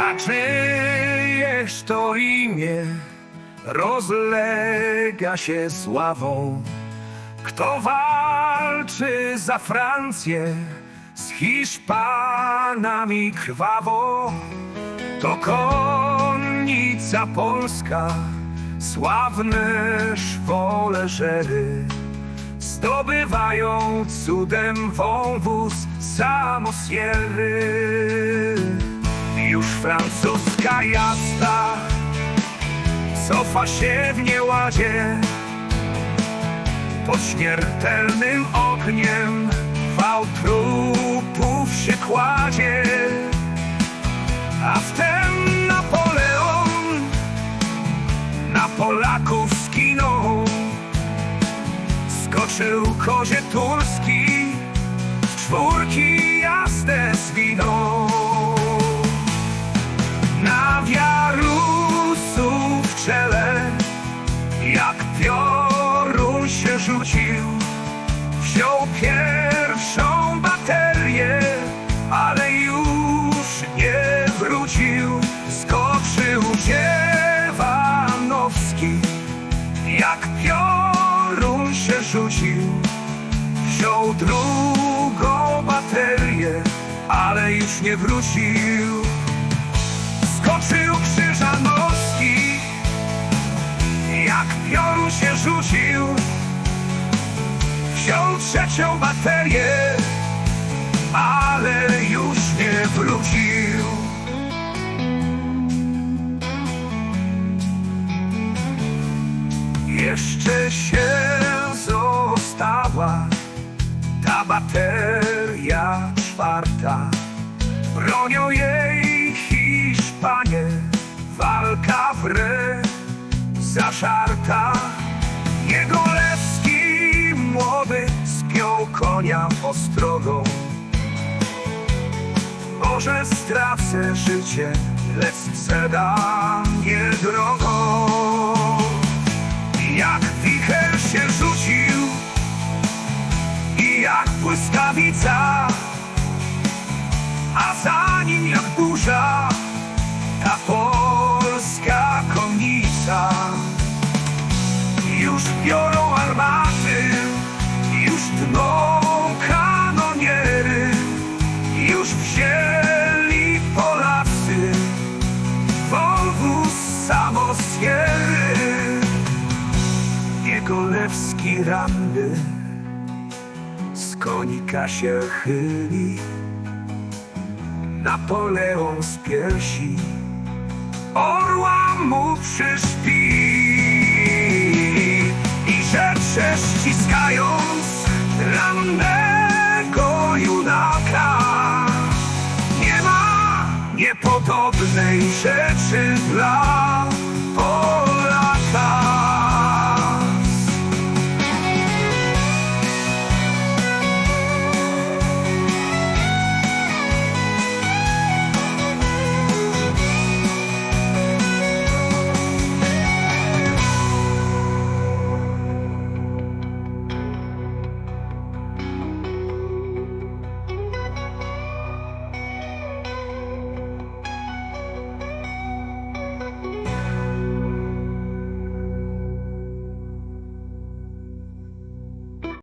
A czyjeż to imię rozlega się sławą? Kto walczy za Francję z Hiszpanami krwawo? To konnica polska, sławne szwoleżery Zdobywają cudem wąwóz samosiery Już francuska jazda cofa się w nieładzie Pod śmiertelnym ogniem wał trupów się kładzie a wtem Napoleon na Polaków skinął. Skoczył kozie turski, w czwórki jasne zwinął. Wziął pierwszą baterię, ale już nie wrócił. Skoczył Dziewanowski, jak piorun się rzucił. Wziął drugą baterię, ale już nie wrócił. Wziął trzecią baterię, ale już nie wrócił. Jeszcze się została ta bateria czwarta. Bronią jej Hiszpanie, walka wre zażarta. Konia ostrogą. Może stracę życie, lecz sprzedam je drogą. Jak wicher się rzucił i jak błyskawica, a za nim jak burza Jego lewski ranny. Z konika się chyli, Napoleon z piersi. Orła mu przyszpi i rzecze ściskając rannego junaka. Nie ma niepodobnej rzeczy dla